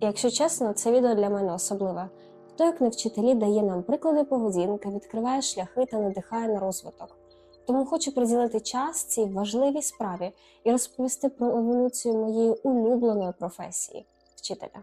Якщо чесно, це відео для мене особливе. Хто, як не вчителі, дає нам приклади поведінки, відкриває шляхи та надихає на розвиток. Тому хочу приділити час цій важливій справі і розповісти про еволюцію моєї улюбленої професії вчителя.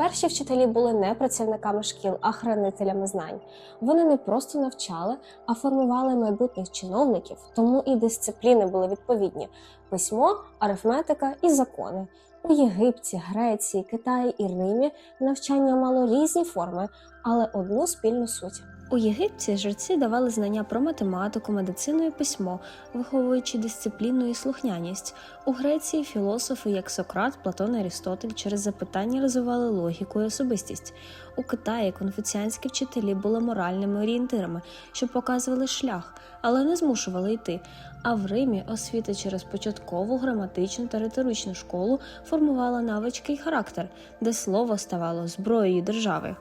Перші вчителі були не працівниками шкіл, а хранителями знань. Вони не просто навчали, а формували майбутніх чиновників, тому і дисципліни були відповідні: письмо, арифметика і закони. У Єгипті, Греції, Китаї і Римі навчання мало різні форми, але одну спільну суть. У Єгипті жреці давали знання про математику, медицину і письмо, виховуючи дисципліну і слухняність. У Греції філософи, як Сократ, Платон і Арістотель, через запитання розвивали логіку і особистість. У Китаї конфуціанські вчителі були моральними орієнтирами, що показували шлях, але не змушували йти. А в Римі освіта через початкову граматичну та риторичну школу формувала навички й характер, де слово ставало зброєю держави.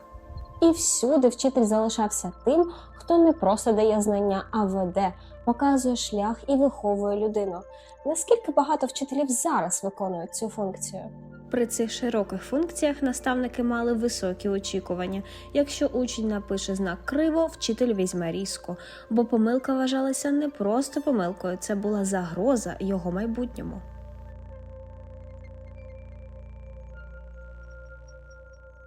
І всюди вчитель залишався тим, хто не просто дає знання, а веде, показує шлях і виховує людину. Наскільки багато вчителів зараз виконують цю функцію? При цих широких функціях наставники мали високі очікування. Якщо учень напише знак криво, вчитель візьме різко, бо помилка вважалася не просто помилкою, це була загроза його майбутньому.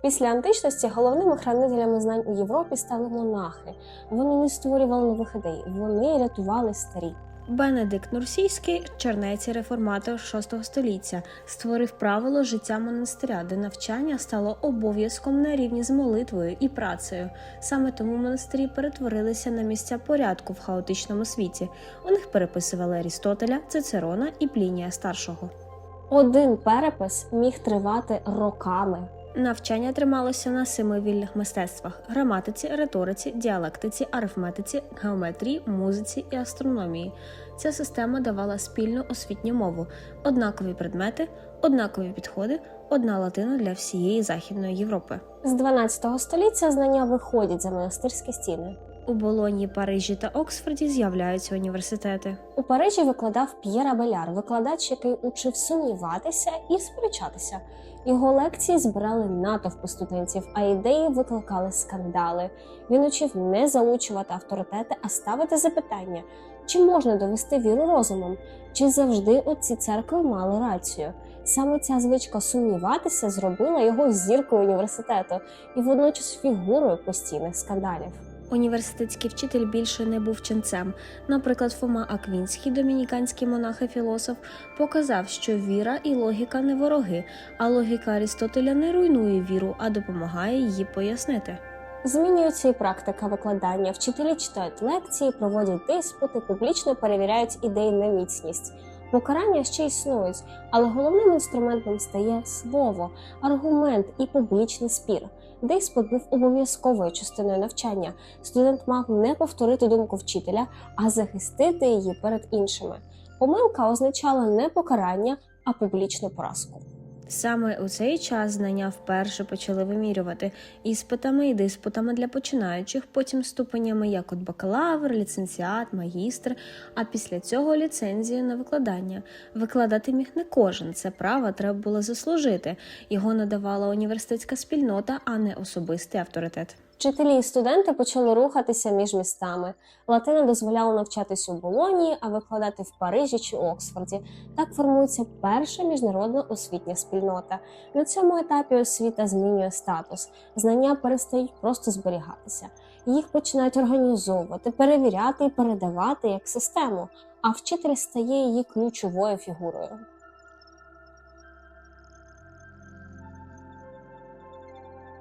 Після античності головними хранителями знань у Європі стали монахи. Вони не створювали нових ідей, вони рятували старі. Бенедикт Нурсійський, чернець і реформатор VI століття, створив правило життя монастиря, де навчання стало обов'язком на рівні з молитвою і працею. Саме тому монастирі перетворилися на місця порядку в хаотичному світі. У них переписували Арістотеля, Цицерона і Плінія старшого. Один перепис міг тривати роками. Навчання трималося на семи вільних мистецтвах: граматиці, риториці, діалектиці, арифметиці, геометрії, музиці і астрономії. Ця система давала спільну освітню мову, однакові предмети, однакові підходи, одна латина для всієї західної Європи. З 12 століття знання виходять за монастирські стіни. У Болонії, Парижі та Оксфорді з'являються університети. У Парижі викладав П'єр Абеляр, викладач, який учив сумніватися і сперечатися. Його лекції збирали натовпи студентів, а ідеї викликали скандали. Він учив не заучувати авторитети, а ставити запитання, чи можна довести віру розумом, чи завжди оці церкви мали рацію. Саме ця звичка сумніватися зробила його зіркою університету і водночас фігурою постійних скандалів. Університетський вчитель більше не був ченцем. Наприклад, Фома Аквінський, домініканський монах і філософ, показав, що віра і логіка не вороги, а логіка Арістотеля не руйнує віру, а допомагає її пояснити. Змінюється і практика викладання. Вчителі читають лекції, проводять диспути, публічно перевіряють ідеї на міцність. Покарання ще існують, але головним інструментом стає слово, аргумент і публічний спір. Диспут був обов'язковою частиною навчання. Студент мав не повторити думку вчителя, а захистити її перед іншими. Помилка означала не покарання, а публічну поразку. Саме у цей час знання вперше почали вимірювати іспитами і диспутами для починаючих, потім ступенями як от бакалавр, ліцензіат, магістр, а після цього ліцензію на викладання. Викладати міг не кожен, це право треба було заслужити. Його надавала університетська спільнота, а не особистий авторитет. Вчителі і студенти почали рухатися між містами. Латина дозволяла навчатись у Болонії, а викладати в Парижі чи Оксфорді. Так формується перша міжнародна освітня спільнота. На цьому етапі освіта змінює статус. Знання перестають просто зберігатися. Їх починають організовувати, перевіряти і передавати як систему. А вчитель стає її ключовою фігурою.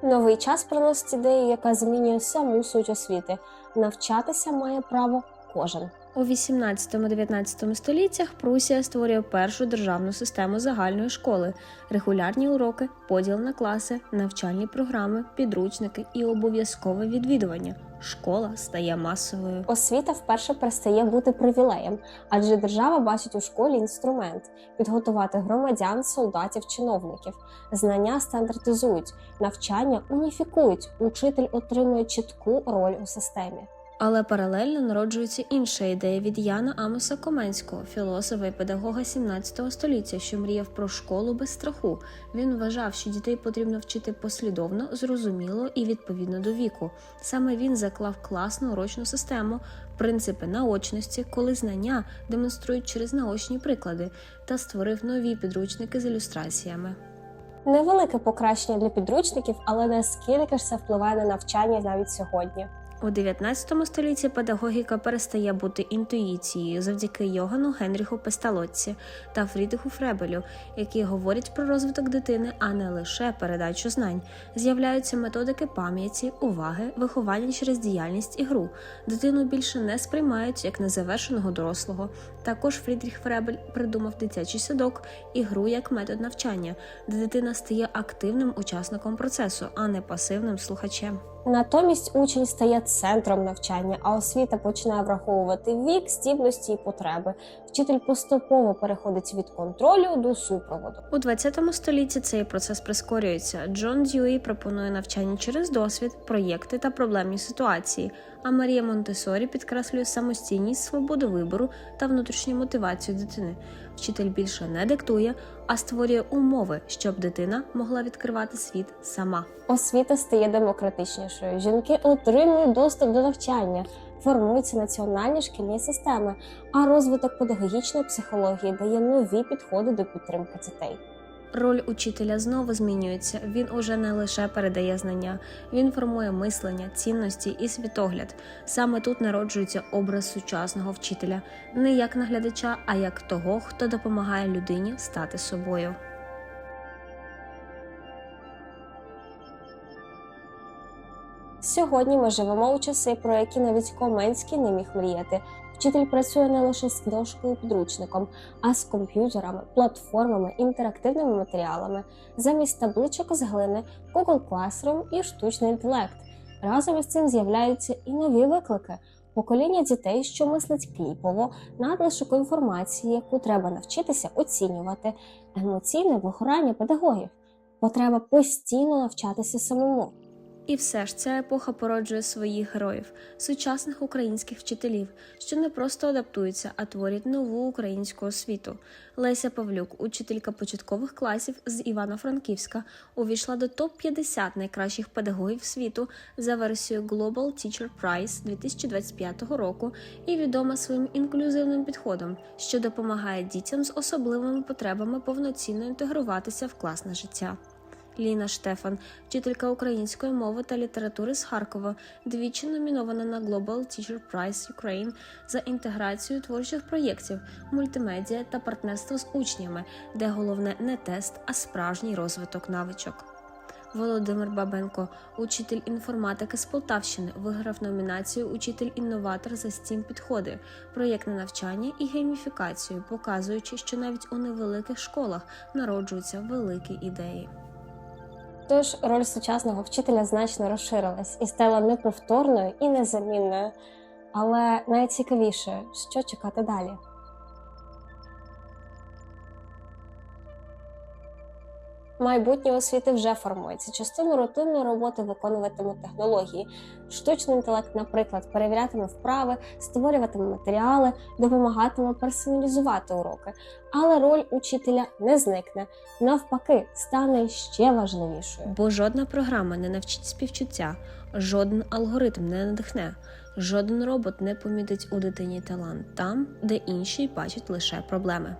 Новий час приносить ідею, яка змінює саму суть освіти. Навчатися має право кожен. У 18-19 століттях Прусія створює першу державну систему загальної школи, регулярні уроки, поділ на класи, навчальні програми, підручники і обов'язкове відвідування. Школа стає масовою. Освіта вперше перестає бути привілеєм, адже держава бачить у школі інструмент підготувати громадян, солдатів, чиновників. Знання стандартизують, навчання уніфікують. Учитель отримує чітку роль у системі. Але паралельно народжується інша ідея від Яна Амоса Коменського, філософа і педагога 17 століття, що мріяв про школу без страху. Він вважав, що дітей потрібно вчити послідовно, зрозуміло і відповідно до віку. Саме він заклав класну урочну систему, принципи наочності, коли знання демонструють через наочні приклади, та створив нові підручники з ілюстраціями. Невелике покращення для підручників, але наскільки ж це впливає на навчання навіть сьогодні. У 19 столітті педагогіка перестає бути інтуїцією завдяки Йогану Генріху Песталоцці та Фрідриху Фребелю, які говорять про розвиток дитини, а не лише передачу знань. З'являються методики пам'яті, уваги, виховання через діяльність і гру. Дитину більше не сприймають як незавершеного дорослого. Також Фрідріх Фребель придумав дитячий садок і гру як метод навчання, де дитина стає активним учасником процесу, а не пасивним слухачем. Натомість учень стає центром навчання, а освіта починає враховувати вік, здібності і потреби. Вчитель поступово переходить від контролю до супроводу. У 20 столітті цей процес прискорюється. Джон Дьюї пропонує навчання через досвід, проєкти та проблемні ситуації. А Марія Монтесорі підкреслює самостійність, свободу вибору та внутрішню мотивацію дитини. Вчитель більше не диктує, а створює умови, щоб дитина могла відкривати світ сама. Освіта стає демократичнішою. Жінки отримують доступ до навчання, формуються національні шкільні системи, а розвиток педагогічної психології дає нові підходи до підтримки дітей. Роль учителя знову змінюється. Він уже не лише передає знання, він формує мислення, цінності і світогляд. Саме тут народжується образ сучасного вчителя, не як наглядача, а як того, хто допомагає людині стати собою. Сьогодні ми живемо у часи, про які навіть Коменський не міг мріяти. Вчитель працює не лише з книжкою підручником, а з комп'ютерами, платформами, інтерактивними матеріалами, замість табличок з глини, Google Classroom і штучний інтелект. Разом із цим з'являються і нові виклики. Покоління дітей, що мислить кліпово, надлишок інформації, яку треба навчитися оцінювати, емоційне вигорання педагогів, потреба постійно навчатися самому. І все ж ця епоха породжує своїх героїв, сучасних українських вчителів, що не просто адаптуються, а творять нову українську освіту. Леся Павлюк, учителька початкових класів з Івано-Франківська, увійшла до топ 50 найкращих педагогів світу за версією Global Teacher Prize 2025 року і відома своїм інклюзивним підходом, що допомагає дітям з особливими потребами повноцінно інтегруватися в класне життя. Ліна Штефан, вчителька української мови та літератури з Харкова, двічі номінована на Global Teacher Prize Ukraine за інтеграцію творчих проєктів, мультимедіа та партнерство з учнями, де головне не тест, а справжній розвиток навичок. Володимир Бабенко, учитель інформатики з Полтавщини, виграв номінацію Учитель-інноватор за стім підходи, проєктне навчання і гейміфікацію, показуючи, що навіть у невеликих школах народжуються великі ідеї. Тож роль сучасного вчителя значно розширилась і стала неповторною і незамінною. Але найцікавіше, що чекати далі. Майбутнє освіти вже формується. Частину рутинної роботи виконуватимуть технології. Штучний інтелект, наприклад, перевірятиме вправи, створюватиме матеріали, допомагатиме персоналізувати уроки. Але роль учителя не зникне, навпаки, стане ще важливішою. Бо жодна програма не навчить співчуття, жоден алгоритм не надихне, жоден робот не помітить у дитині талант там, де інші бачать лише проблеми.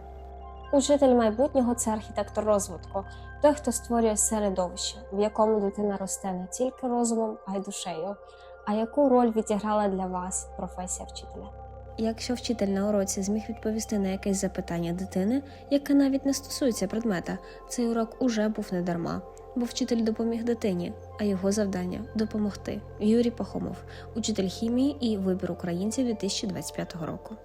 Учитель майбутнього це архітектор розвитку, той, хто створює середовище, в якому дитина росте не тільки розумом, а й душею. А яку роль відіграла для вас професія вчителя? Якщо вчитель на уроці зміг відповісти на якесь запитання дитини, яке навіть не стосується предмета, цей урок уже був не дарма, бо вчитель допоміг дитині, а його завдання допомогти. Юрій Пахомов, учитель хімії і вибір українців 2025 року.